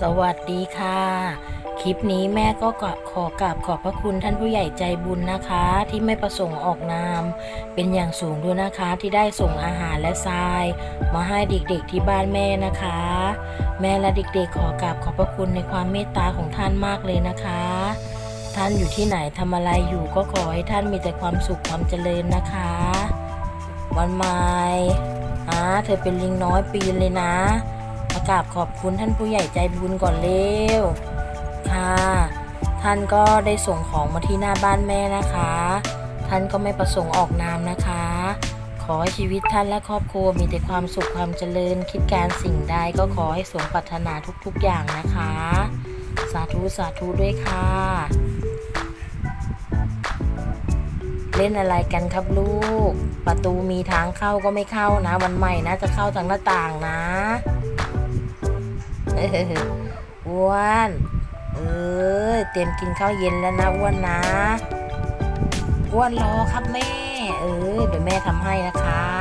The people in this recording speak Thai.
สวัสดีค่ะ คลิปนี้แม่ก็ขอกราบขอบพระคุณท่านผู้ใหญ่ใจบุญนะคะ ที่ไม่ประสงค์ออกนาม เป็นอย่างสูงด้วยนะคะที่ได้ส่งอาหารและทราย มาให้เด็กๆที่บ้านแม่นะคะ แม่และเด็กๆขอกราบขอบพระคุณในความเมตตาของท่านมากเลยนะคะ ท่านอยู่ที่ไหนทำอะไรอยู่ก็ขอให้ท่านมีแต่ความสุขความเจริญนะคะ วันใหม่อ่าเธอเป็นลิงน้อยปีนเลยนะ มากราบขอบคุณท่านผู้ใหญ่ใจบุญก่อนเร็วค่ะ ท่านก็ได้ส่งของมาที่หน้าบ้านแม่นะคะ ท่านก็ไม่ประสงค์ออกนามนะคะ ขอให้ชีวิตท่านและครอบครัวมีแต่ความสุขความเจริญ คิดการสิ่งใดก็ขอให้สมปรารถนาทุกๆอย่างนะคะ สาธุสาธุด้วยค่ะ เล่นอะไรกันครับลูก ประตูมีทางเข้าก็ไม่เข้านะ วันใหม่นะจะเข้าทางหน้าต่างนะ อ้วนเออเตรียมกินข้าวเย็นแล้วนะอ้วนนะอ้วนรอครับแม่ เออเดี๋ยวแม่ทำให้นะคะ